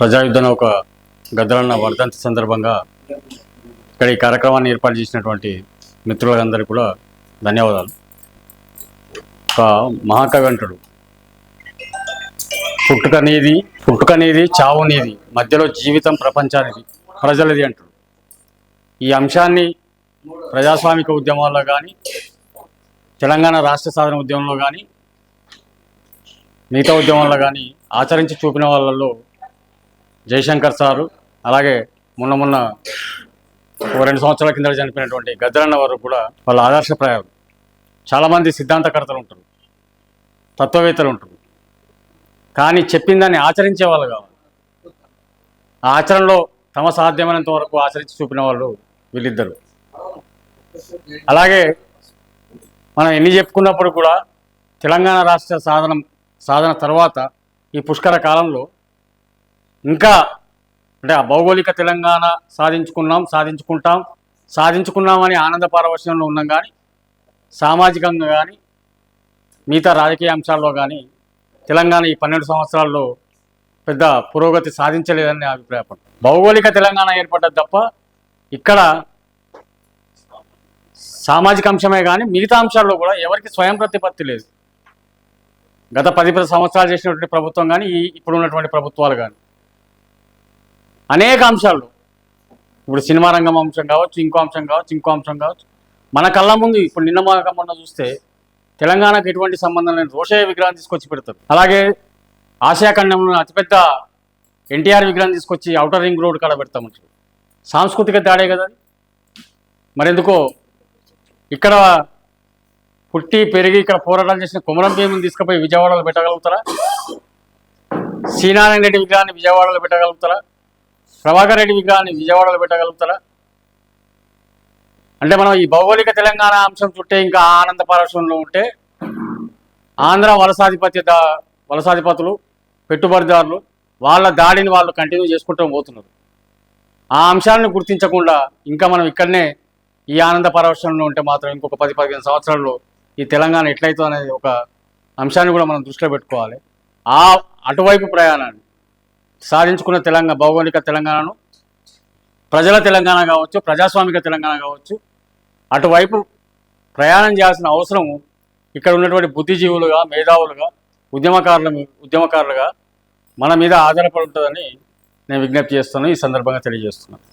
ప్రజాయుద్ధ నౌక గద్దలన్న వర్ధంతి సందర్భంగా ఇక్కడ ఈ కార్యక్రమాన్ని ఏర్పాటు చేసినటువంటి మిత్రులందరికీ కూడా ధన్యవాదాలు. ఒక మహాకవి అంటుడు పుట్టుక పుట్టుకనేది పుట్టుక చావు నీది మధ్యలో జీవితం ప్రపంచానికి ప్రజలది అంటుడు. ఈ అంశాన్ని ప్రజాస్వామిక ఉద్యమాల్లో కానీ తెలంగాణ రాష్ట్ర సాధన ఉద్యమంలో కానీ మిగతా ఉద్యమంలో కానీ ఆచరించి చూపిన వాళ్ళల్లో జయశంకర్ సారు అలాగే మొన్న మొన్న ఓ రెండు సంవత్సరాల కింద చనిపోయినటువంటి గద్దరన్న వారు కూడా వాళ్ళ ఆదర్శప్రాయాలు చాలామంది సిద్ధాంతకర్తలు ఉంటారు తత్వవేత్తలు ఉంటారు. కానీ చెప్పిన దాన్ని ఆచరించే వాళ్ళు కావాలి. ఆ ఆచరణలో తమ సాధ్యమైనంత వరకు ఆచరించి చూపిన వాళ్ళు వీళ్ళిద్దరు. అలాగే మనం ఎన్ని చెప్పుకున్నప్పుడు కూడా తెలంగాణ రాష్ట్ర సాధనం సాధన తర్వాత ఈ పుష్కర కాలంలో ఇంకా అంటే ఆ భౌగోళిక తెలంగాణ సాధించుకున్నాం సాధించుకుంటాం సాధించుకున్నామని ఆనంద పారవశ్యంలో ఉన్నాం కానీ సామాజికంగా కానీ మిగతా రాజకీయ అంశాల్లో కానీ తెలంగాణ ఈ పన్నెండు సంవత్సరాల్లో పెద్ద పురోగతి సాధించలేదని అభిప్రాయపడు భౌగోళిక తెలంగాణ ఏర్పడ్డది తప్ప ఇక్కడ సామాజిక అంశమే కానీ మిగతా అంశాల్లో కూడా ఎవరికి స్వయం ప్రతిపత్తి లేదు. గత పది పది సంవత్సరాలు చేసినటువంటి ప్రభుత్వం కానీ ఈ ఇప్పుడు ఉన్నటువంటి ప్రభుత్వాలు కానీ అనేక అంశాలు. ఇప్పుడు సినిమా రంగం అంశం కావచ్చు ఇంకో అంశం కావచ్చు ఇంకో అంశం కావచ్చు. మన కళ్ళ ముందు ఇప్పుడు నిన్న మొన్న చూస్తే తెలంగాణకు ఎటువంటి సంబంధం లేని రోషయ్య విగ్రహం తీసుకొచ్చి పెడతారు. అలాగే ఆసియా ఖండంలో అతిపెద్ద ఎన్టీఆర్ విగ్రహం తీసుకొచ్చి అవుటర్ రింగ్ రోడ్ కాడ పెడతామంటారు సాంస్కృతిక తేడే కదా మరెందుకో ఇక్కడ పుట్టి పెరిగి ఇక్కడ పోరాటాలు చేసిన కుమరం భీముని తీసుకుపోయి విజయవాడలో పెట్టగలుగుతారా? శ్రీనారాయణ రెడ్డి విగ్రహాన్ని విజయవాడలో పెట్టగలుగుతారా? ప్రభాకర్ రెడ్డి విగ్రహాన్ని విజయవాడలో పెట్టగలుగుతారా? అంటే మనం ఈ భౌగోళిక తెలంగాణ అంశం చుట్టే ఇంకా ఆనంద పారవశ్యంలో ఉంటే ఆంధ్ర వలసాధిపత్యత వలసాధిపతులు పెట్టుబడిదారులు వాళ్ళ దాడిని వాళ్ళు కంటిన్యూ చేసుకుంటూ పోతున్నారు. ఆ అంశాలను గుర్తించకుండా ఇంకా మనం ఇక్కడనే ఈ ఆనంద పరవశంలో ఉంటే మాత్రం ఇంకొక పది పదిహేను సంవత్సరాల్లో ఈ తెలంగాణ ఎట్లయితే అనేది ఒక అంశాన్ని కూడా మనం దృష్టిలో పెట్టుకోవాలి. ఆ అటువైపు ప్రయాణాన్ని సాధించుకున్న తెలంగాణ భౌగోళిక తెలంగాణను ప్రజల తెలంగాణ కావచ్చు ప్రజాస్వామిక తెలంగాణ కావచ్చు అటువైపు ప్రయాణం చేయాల్సిన అవసరం ఇక్కడ ఉన్నటువంటి బుద్ధిజీవులుగా మేధావులుగా ఉద్యమకారుల ఉద్యమకారులుగా మన మీద ఆధారపడి ఉంటుందని నేను విజ్ఞప్తి చేస్తున్నాను. ఈ సందర్భంగా తెలియజేస్తున్నాను.